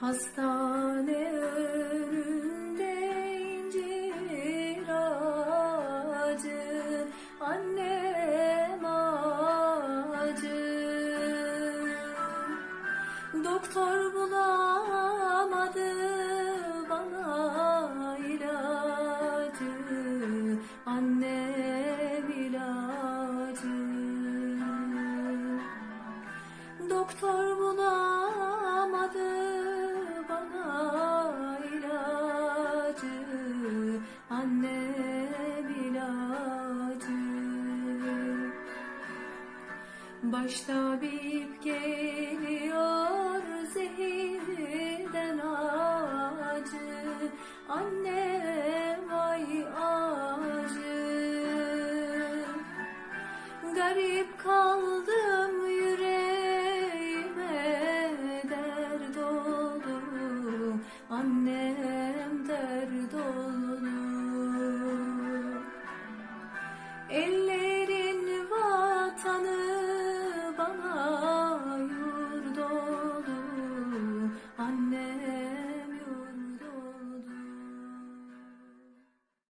Hastane önünde incir ağacı Annem ağacı. Doktor bulamadı bana ilacı Annem ilacı. Doktor bulamadı Başta bip geliyor zehirden acı. Annem ay acı. Garip kal